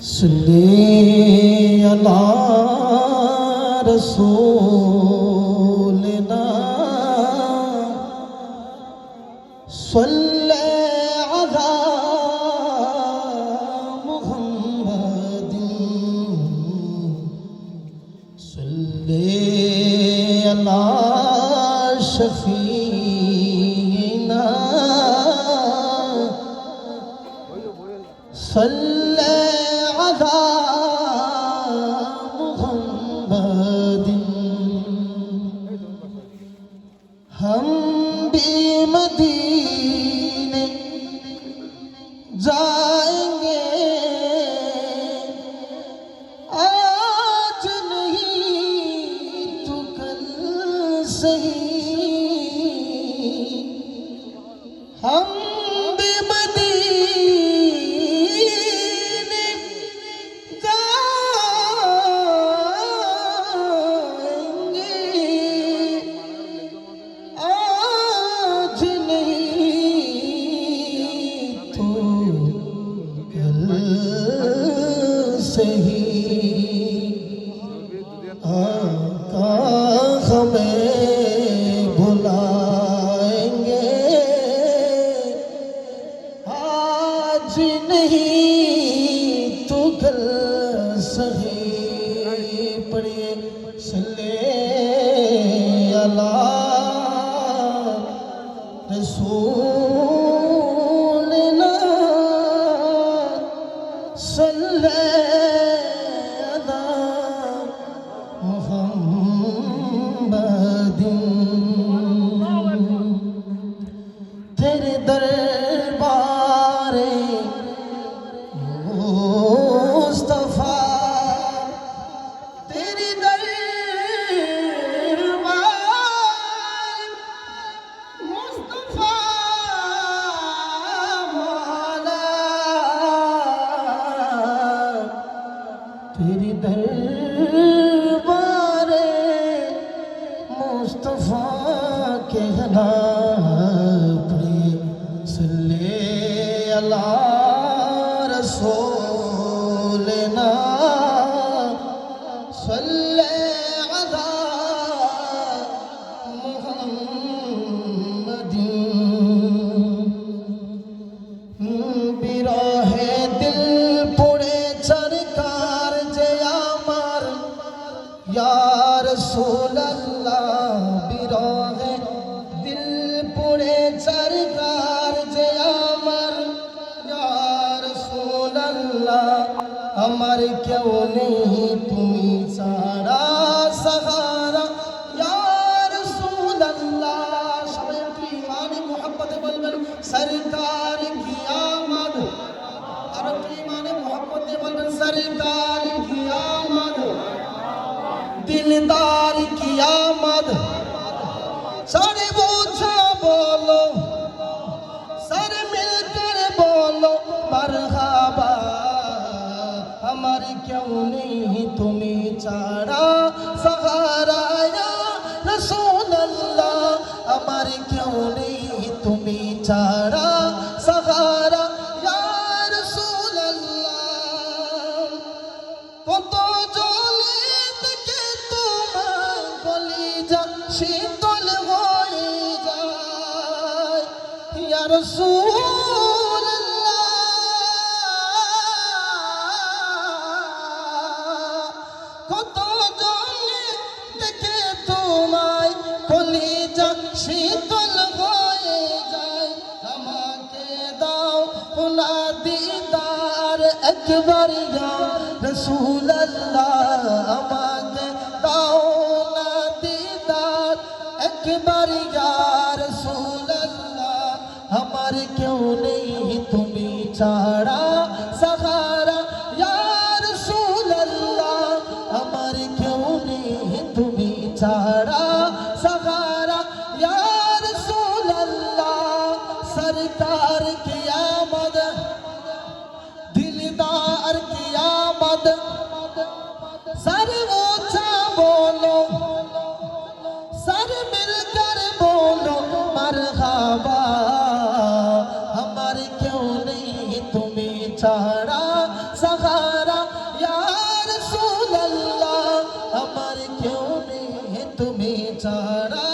صلی اللہ رسولنا صلی علی محمد صلی علی شفیعنا صلى تمہیں آج نہیں پڑے اللہ দর বিরহে দিল পড়ে সরকার যে আমার। ইয়ার সোল্লাহ বিরহে দিল পড়ে সরকার যে আমার। ইয়ার সোল্লাহ আমার কেউ নেই দিনদার কি আমদ সারে বোঝা, বলো। সর মিলকর বলো, মারহাবা। আমার কেউ নেই, তুমি ছাড়া। ইয়া রাসূলুল্লাহ কত জলে থেকে তোমায় কলিজা শীতল হয়ে যায়। আমাকে দাও না দিদার একবার ইয়া আমাকে সাহারা সাহারা ইয়ার সুল্লাহ আমার কেউ নেই তুমি ছাড়া। সাহারা ইয়ার সুল্লাহ সরকার কিয়ামত, দিলদার কিয়ামত। সর্বোচ্চ বলো, সর মিল তুমি ছাড়া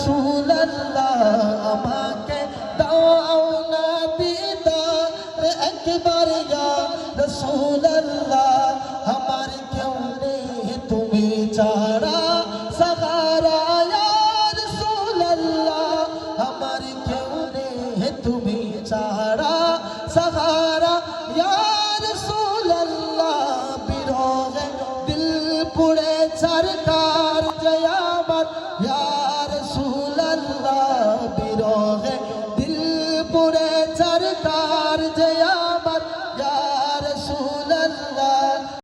রসুল্লাহ আমাকে দাও না দিদার একবার ইয়া রসুল্লাহ আমার কেউ নেই তুমি ছাড়া সাহারা ইয়া রসুল্লাহ আমার কেউ নেই তুমি ছাড়া সাহারা ইয়া রসুল্লাহ বিরোগে দিল পুড়ে সরকার জয়ামত ইয়া